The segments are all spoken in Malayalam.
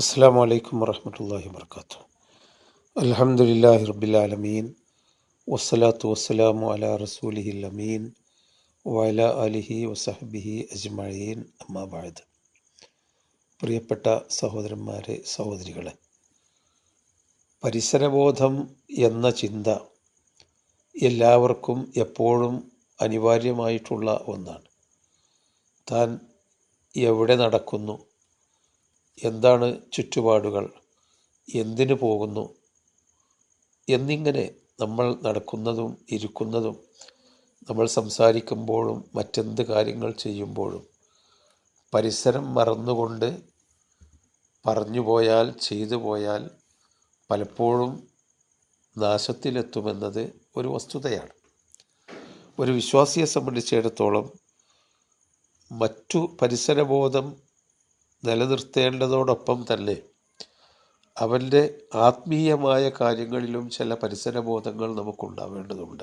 അസ്സാം വലൈക്കും വറഹമത്തല്ലാഹി വർക്കാത്തു അലഹമുല്ലാഹി റബ്ബിലാലമീൻ വസ്സലാത്തു വസ്സലാമു അലാ റസൂലിഹി അമീൻ വല അലിഹി വസഹബിഹി അജ്മഴീൻ അമ്മാബായത് പ്രിയപ്പെട്ട സഹോദരന്മാരെ സഹോദരികളെ പരിസരബോധം എന്ന ചിന്ത എല്ലാവർക്കും എപ്പോഴും അനിവാര്യമായിട്ടുള്ള ഒന്നാണ്. താൻ എവിടെ നടക്കുന്നു? എന്താണ് ചുറ്റുപാടുകൾ? എന്തിനു പോകുന്നു? എന്നിങ്ങനെ നമ്മൾ നടക്കുന്നതും ഇരിക്കുന്നതും നമ്മൾ സംസാരിക്കുമ്പോഴും മറ്റെന്ത് കാര്യങ്ങൾ ചെയ്യുമ്പോഴും പരിസരം മറന്നുകൊണ്ട് പറഞ്ഞു പോയാൽ ചെയ്തു പോയാൽ പലപ്പോഴും നാശത്തിലെത്തുമെന്നത് ഒരു വസ്തുതയാണ്. ഒരു വിശ്വാസിയെ സംബന്ധിച്ചിടത്തോളം മറ്റു പരിസരബോധം നിലനിർത്തേണ്ടതോടൊപ്പം തന്നെ അവന്റെ ആത്മീയമായ കാര്യങ്ങളിലും ചില പരിസരബോധങ്ങൾ നമുക്കുണ്ടാവേണ്ടതുണ്ട്.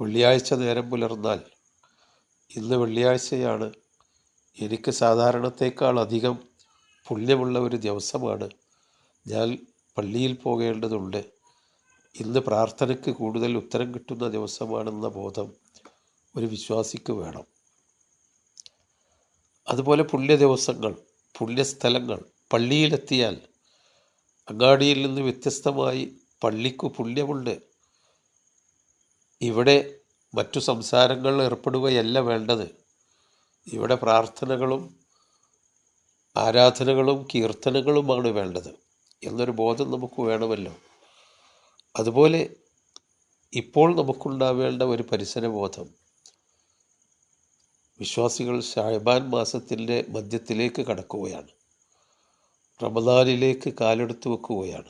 വെള്ളിയാഴ്ച നേരം പുലർന്നാൽ ഇന്ന് വെള്ളിയാഴ്ചയാണ്. എനിക്ക് സാധാരണത്തേക്കാൾ അധികം പുണ്യമുള്ള ഒരു ദിവസമാണ്. ഞാൻ പള്ളിയിൽ പോകേണ്ടതുണ്ട്. ഇന്ന് പ്രാർത്ഥനയ്ക്ക് കൂടുതൽ ഉത്തരം കിട്ടുന്ന ദിവസമാണെന്ന ബോധം ഒരു വിശ്വാസിക്ക് വേണം. അതുപോലെ പുണ്യ ദിവസങ്ങൾ പുണ്യസ്ഥലങ്ങൾ. പള്ളിയിലെത്തിയാൽ അങ്ങാടിയിൽ നിന്ന് വ്യത്യസ്തമായി പള്ളിക്കു പുണ്യമുണ്ട്. ഇവിടെ മറ്റു സംസാരങ്ങൾ ഏർപ്പെടുകയല്ല വേണ്ടത്. ഇവിടെ പ്രാർത്ഥനകളും ആരാധനകളും കീർത്തനങ്ങളുമാണ് വേണ്ടത് എന്നൊരു ബോധം നമുക്ക് വേണമല്ലോ. അതുപോലെ ഇപ്പോൾ നമുക്കുണ്ടാവേണ്ട ഒരു പരിസരബോധം വിശ്വാസികൾ ഷായബാൻ മാസത്തിന്റെ മധ്യത്തിലേക്ക് കടക്കുകയാണ്. റമദാനിലേക്ക് കാലെടുത്ത് വെക്കുകയാണ്.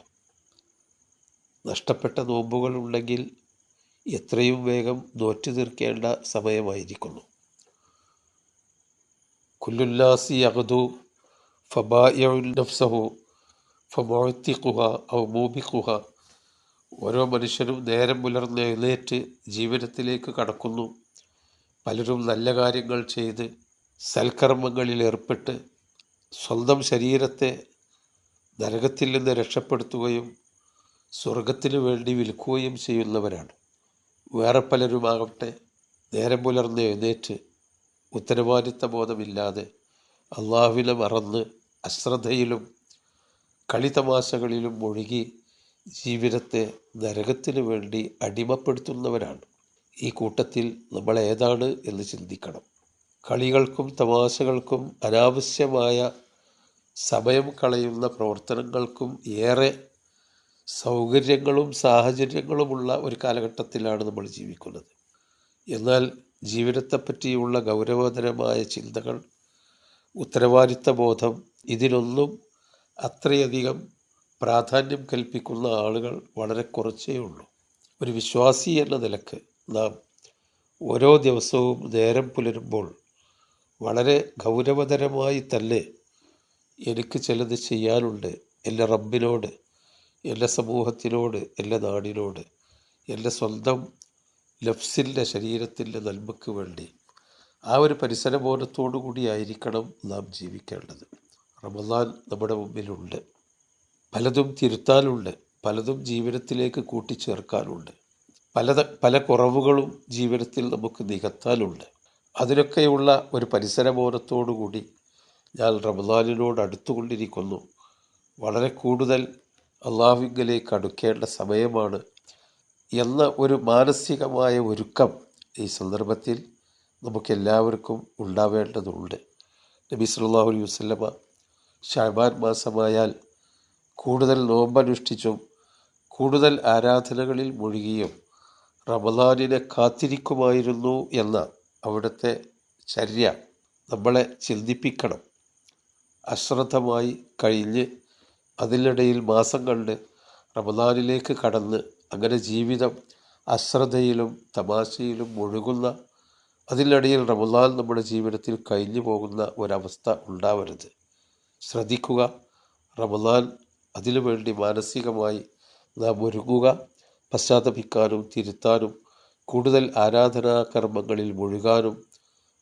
നഷ്ടപ്പെട്ട നോമ്പുകൾ ഉണ്ടെങ്കിൽ എത്രയും വേഗം നോറ്റു തീർക്കേണ്ട സമയമായിരിക്കുന്നു. കുല്ലുല്ലാസി അഹദു ഫബായഫ്സഹു ഫമോത്തിക്കുഹ ഔ മൂബിക്കുഹ ഓരോ മനുഷ്യരും നേരം പുലർന്ന് എഴുന്നേറ്റ് ജീവിതത്തിലേക്ക് കടക്കുന്നു. പലരും നല്ല കാര്യങ്ങൾ ചെയ്ത് സൽക്കർമ്മങ്ങളിൽ ഏർപ്പെട്ട് സ്വന്തം ശരീരത്തെ നരകത്തിൽ നിന്ന് രക്ഷപ്പെടുത്തുകയും സ്വർഗത്തിനു വേണ്ടി വിൽക്കുകയും ചെയ്യുന്നവരാണ്. വേറെ പലരുമാകട്ടെ നേരം പുലർന്ന് എഴുന്നേറ്റ് ഉത്തരവാദിത്ത ബോധമില്ലാതെ അള്ളാഹുവിനെ മറന്ന് അശ്രദ്ധയിലും കളിതമാശകളിലും ഒഴുകി ജീവിതത്തെ നരകത്തിനു വേണ്ടി അടിമപ്പെടുത്തുന്നവരാണ്. ഈ കൂട്ടത്തിൽ നമ്മൾ ഏതാണ് എന്ന് ചിന്തിക്കണം. കളികൾക്കും തമാശകൾക്കും അനാവശ്യമായ സമയം കളയുന്ന പ്രവർത്തനങ്ങൾക്കും ഏറെ സൗകര്യങ്ങളും സാഹചര്യങ്ങളുമുള്ള ഒരു കാലഘട്ടത്തിലാണ് നമ്മൾ ജീവിക്കുന്നത്. എന്നാൽ ജീവിതത്തെപ്പറ്റിയുള്ള ഗൗരവതരമായ ചിന്തകൾ ഉത്തരവാദിത്ത ബോധം ഇതിനൊന്നും അത്രയധികം പ്രാധാന്യം കൽപ്പിക്കുന്ന ആളുകൾ വളരെ കുറച്ചേ ഉള്ളൂ. ഒരു വിശ്വാസി എന്ന നിലയ്ക്ക് നാം ഓരോ ദിവസവും നേരം പുലരുമ്പോൾ വളരെ ഗൗരവതരമായി തന്നെ എനിക്ക് ചിലത് ചെയ്യാനുണ്ട്. എന്റെ റബ്ബിനോട് എന്റെ സമൂഹത്തിനോട് എന്റെ നാടിനോട് എന്റെ സ്വന്തം ലഫ്സിന്റെ ശരീരത്തിന്റെ നന്മയ്ക്ക് വേണ്ടി ആ ഒരു പരിസരബോധത്തോടു കൂടിയായിരിക്കണം നാം ജീവിക്കേണ്ടത്. റമദാൻ നമ്മുടെ മുമ്പിലുണ്ട്. പലതും തിരുത്താനുണ്ട്. പലതും ജീവിതത്തിലേക്ക് കൂട്ടിച്ചേർക്കാനുണ്ട്. പല പല കുറവുകളും ജീവിതത്തിൽ നമുക്ക് നികത്താനുണ്ട്. അതിനൊക്കെയുള്ള ഒരു പരിസരബോധത്തോടുകൂടി ഞാൻ റമദാനിനോട് അടുത്തുകൊണ്ടിരിക്കുന്നു. വളരെ കൂടുതൽ അള്ളാഹുവിലേക്ക് അടുക്കേണ്ട സമയമാണ് എന്ന ഒരു മാനസികമായ ഒരുക്കം ഈ സന്ദർഭത്തിൽ നമുക്കെല്ലാവർക്കും ഉണ്ടാവേണ്ടതുണ്ട്. നബി സല്ലാഹു അലൈഹി വസ്ലമ ഷാബാൻ മാസമായാൽ കൂടുതൽ നോമ്പനുഷ്ഠിച്ചും കൂടുതൽ ആരാധനകളിൽ മുഴുകിയും റമദാനിനെ കാത്തിരിക്കുമായിരുന്നു എന്ന അവിടുത്തെ ചര്യ നമ്മളെ ചിന്തിപ്പിക്കണം. അശ്രദ്ധമായി കഴിഞ്ഞ് അതിനിടയിൽ മാസം കണ്ട് റമദാനിലേക്ക് കടന്ന് അങ്ങനെ ജീവിതം അശ്രദ്ധയിലും തമാശയിലും മുഴുകുന്ന അതിനിടയിൽ റമദാൻ നമ്മുടെ ജീവിതത്തിൽ കഴിഞ്ഞു പോകുന്ന ഒരവസ്ഥ ഉണ്ടാവരുത്. ശ്രദ്ധിക്കുക റമദാൻ അതിനുവേണ്ടി മാനസികമായി നാം ഒരുങ്ങുക പശ്ചാത്തപിക്കാനും തിരുത്താനും കൂടുതൽ ആരാധനാകർമ്മങ്ങളിൽ മുഴുകാനും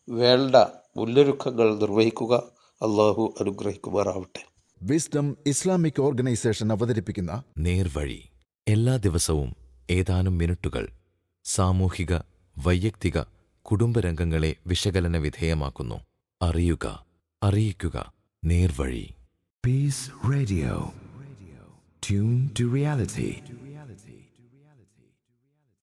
വേണ്ട മുന്നൊരുക്കങ്ങൾ നിർവഹിക്കുക അള്ളാഹു അനുഗ്രഹിക്കുമാറാവട്ടെ. വിസ്ഡം ഇസ്ലാമിക് ഓർഗനൈസേഷൻ അവതരിപ്പിക്കുന്ന നേർവഴി. എല്ലാ ദിവസവും ഏതാനും മിനിറ്റുകൾ സാമൂഹിക വൈയക്തിക കുടുംബരംഗങ്ങളെ വിശകലന വിധേയമാക്കുന്നു. അറിയുക അറിയിക്കുക. നേർവഴി. Peace Radio tune to reality.